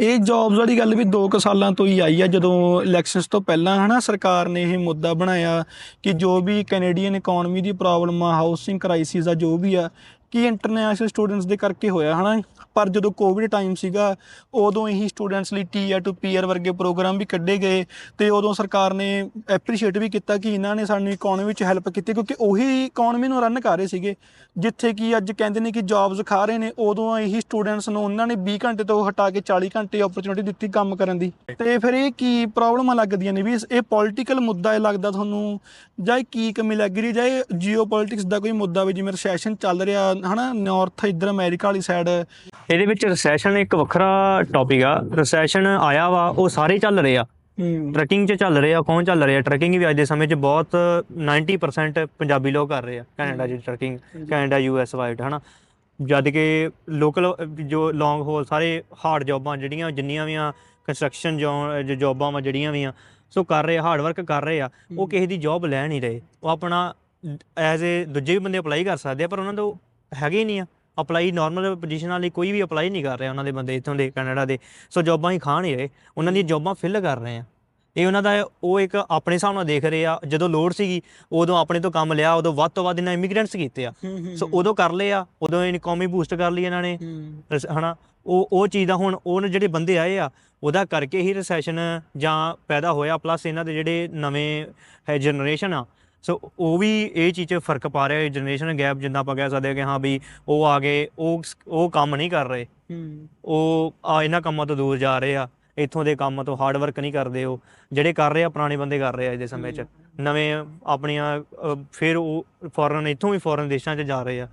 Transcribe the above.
ਇਹ ਜੌਬਸ ਵਾਲੀ ਗੱਲ ਵੀ 2 ਕੁ ਸਾਲਾਂ ਤੋਂ ਹੀ ਆਈ ਆ, ਜਦੋਂ ਇਲੈਕਸ਼ਨਸ ਤੋਂ ਪਹਿਲਾਂ ਹਨਾ ਸਰਕਾਰ ਨੇ ਇਹ ਮੁੱਦਾ ਬਣਾਇਆ ਕਿ ਜੋ ਵੀ ਕੈਨੇਡੀਅਨ ਇਕਨੋਮੀ ਦੀ ਪ੍ਰੋਬਲਮ ਆ ਹਾਊਸਿੰਗ ਕ੍ਰਾਈਸਿਸ ਆ, ਜੋ ਵੀ ਆ, ਕਿ ਇੰਟਰਨੈਸ਼ਨਲ ਸਟੂਡੈਂਟਸ ਦੇ ਕਰਕੇ ਹੋਇਆ ਹਨਾ? ਪਰ ਜਦੋਂ ਕੋਵਿਡ ਟਾਈਮ ਸੀਗਾ, ਉਦੋਂ ਹੀ ਸਟੂਡੈਂਟਸ ਲਈ ਟੀਆਰ ਟੂ ਪੀਆਰ ਵਰਗੇ ਪ੍ਰੋਗਰਾਮ ਵੀ ਕੱਢੇ ਗਏ ਤੇ ਉਦੋਂ ਸਰਕਾਰ ਨੇ ਐਪਰੀਸ਼ੀਏਟ ਵੀ ਕੀਤਾ ਕਿ ਇਹਨਾਂ ਨੇ ਸਾਨੂੰ ਇਕਨੋਮੀ ਵਿੱਚ ਹੈਲਪ ਕੀਤੀ ਕਿਉਂਕਿ ਉਹੀ ਇਕਨੋਮੀ ਨੂੰ ਰਨ ਕਰ ਰਹੇ ਸੀਗੇ। ਜਿੱਥੇ ਕਿ ਅੱਜ ਕਹਿੰਦੇ ਨੇ ਕਿ ਜੌਬਸ ਖਾ ਰਹੇ ਨੇ, ਉਦੋਂ ਇਹੀ ਸਟੂਡੈਂਟਸ ਨੂੰ ਉਹਨਾਂ ਨੇ 20 ਘੰਟੇ ਤੋਂ ਹਟਾ ਕੇ 40 ਘੰਟੇ ਓਪਰਚੁਨਿਟੀ ਦਿੱਤੀ ਕੰਮ ਕਰਨ ਦੀ। ਤੇ ਫਿਰ ਇਹ ਕੀ ਪ੍ਰੋਬਲਮਾਂ ਲੱਗਦੀਆਂ ਨੇ ਵੀ ਇਹ ਪੋਲਿਟੀਕਲ ਮੁੱਦਾ ਇਹ ਲੱਗਦਾ ਤੁਹਾਨੂੰ? ਜਾਂ ਇਹ ਕੀ ਕਮੀ ਲੱਗ ਰਹੀ? ਜਾਂ ਇਹ ਜੀਓਪੋਲਿਟਿਕਸ ਦਾ ਕੋਈ ਮੁੱਦਾ ਵੀ ਜਿਵੇਂ ਰੈਸੈਸ਼ਨ ਚੱਲ ਰਿਹਾ, ਹਨਾ ਨਾਰਥ ਇੱਧਰ ਅਮਰੀਕਾ ਵਾਲੀ ਸਾਈਡ ਇਹਦੇ ਵਿੱਚ ਰੈਸੈਸ਼ਨ ਇੱਕ ਵੱਖਰਾ ਟੌਪਿਕ ਆ। ਰੈਸੈਸ਼ਨ ਆਇਆ ਵਾ ਉਹ ਸਾਰੇ ਚੱਲ ਰਹੇ ਆ। ਟਰੱਕਿੰਗ 'ਚ ਚੱਲ ਰਹੇ ਆ ਕੌਣ ਚੱਲ ਰਿਹਾ? ਟਰੱਕਿੰਗ ਵੀ ਅੱਜ ਦੇ ਸਮੇਂ 'ਚ ਬਹੁਤ 90% ਪੰਜਾਬੀ ਲੋਕ ਕਰ ਰਹੇ ਆ। ਕੈਨੇਡਾ 'ਚ ਟਰੱਕਿੰਗ ਕੈਨੇਡਾ ਯੂਐਸ ਵਾਈਡ ਹਨਾ? ਜਦ ਕਿ ਲੋਕਲ ਜੋ ਲੌਂਗ ਹੋਲ ਸਾਰੇ ਹਾਰਡ ਜੌਬਾਂ ਜਿਹੜੀਆਂ ਜਿੰਨੀਆਂ ਵੀ ਆ ਕੰਸਟਰਕਸ਼ਨ ਜੌਬਾਂ ਵਾ ਜਿਹੜੀਆਂ ਵੀ ਆ ਸੋ ਕਰ ਰਹੇ ਹਾਰਡ ਵਰਕ ਕਰ ਰਹੇ ਆ। ਉਹ ਕਿਸੇ ਦੀ ਜੌਬ ਲੈ ਨਹੀਂ ਰਹੇ। ਉਹ ਆਪਣਾ ਐਜ਼ ਏ ਦੂਜੇ ਵੀ ਬੰਦੇ ਅਪਲਾਈ ਕਰ ਸਕਦੇ ਆ ਪਰ ਉਹਨਾਂ ਤੋਂ ਹੈਗੇ ਹੀ ਨਹੀਂ ਆ। ਅਪਲਾਈ ਨਾਰਮਲ ਪੋਜੀਸ਼ਨਾਂ ਲਈ ਕੋਈ ਵੀ ਅਪਲਾਈ ਨਹੀਂ ਕਰ ਰਿਹਾ ਉਹਨਾਂ ਦੇ ਬੰਦੇ ਇੱਥੋਂ ਦੇ ਕੈਨੇਡਾ ਦੇ। ਸੋ ਜੌਬਾਂ ਹੀ ਖਾ ਨਹੀਂ ਰਹੇ। ਉਹਨਾਂ ਦੀਆਂ ਜੌਬਾਂ ਫਿਲ ਕਰ ਰਹੇ ਆ। ਇਹ ਉਹਨਾਂ ਦਾ ਉਹ ਇੱਕ ਆਪਣੇ ਹਿਸਾਬ ਨਾਲ ਦੇਖ ਰਹੇ ਆ। ਜਦੋਂ ਲੋੜ ਸੀਗੀ ਉਦੋਂ ਆਪਣੇ ਤੋਂ ਕੰਮ ਲਿਆ ਉਦੋਂ ਵੱਧ ਤੋਂ ਵੱਧ ਇਹਨਾਂ ਇਮੀਗ੍ਰੈਂਟਸ ਕੀਤੇ ਆ। ਸੋ ਉਦੋਂ ਕਰ ਲਏ ਆ ਉਦੋਂ ਇਨਕੋਮੀ ਬੂਸਟ ਕਰ ਲਈ ਇਹਨਾਂ ਨੇ। ਹਨਾ? ਉਹ ਉਹ ਚੀਜ਼ ਦਾ ਹੁਣ ਉਹ ਜਿਹੜੇ ਬੰਦੇ ਆਏ ਆ ਉਹਦਾ ਕਰਕੇ ਹੀ ਰੈਸੈਸ਼ਨ ਜਾਂ ਪੈਦਾ ਹੋਇਆ। ਪਲੱਸ ਇਹਨਾਂ ਦੇ ਜਿਹੜੇ ਨਵੇਂ ਹੈ ਜਨਰੇਸ਼ਨ ਆ ਸੋ ਉਹ ਵੀ ਇਹ ਚੀਜ਼ 'ਚ ਫ਼ਰਕ ਪਾ ਰਿਹਾ ਜਨਰੇਸ਼ਨ ਗੈਪ ਜਿੰਨਾ ਆਪਾਂ ਕਹਿ ਸਕਦੇ ਹਾਂ ਕਿ ਹਾਂ ਵੀ ਉਹ ਆ ਗਏ ਉਹ ਉਹ ਕੰਮ ਨਹੀਂ ਕਰ ਰਹੇ। ਉਹ ਆ ਇਹਨਾਂ ਕੰਮਾਂ ਤੋਂ ਦੂਰ ਜਾ ਰਹੇ ਆ। ਇੱਥੋਂ ਦੇ ਕੰਮ ਤੋਂ ਹਾਰਡ ਵਰਕ ਨਹੀਂ ਕਰਦੇ ਉਹ। ਜਿਹੜੇ ਕਰ ਰਹੇ ਆ ਪੁਰਾਣੇ ਬੰਦੇ ਕਰ ਰਹੇ ਆ ਅੱਜ ਦੇ ਸਮੇਂ 'ਚ। ਨਵੇਂ ਆਪਣੀਆਂ ਫਿਰ ਉਹ ਫੋਰਨ ਇੱਥੋਂ ਵੀ ਫੋਰਨ ਦੇਸ਼ਾਂ 'ਚ ਜਾ ਰਹੇ ਆ।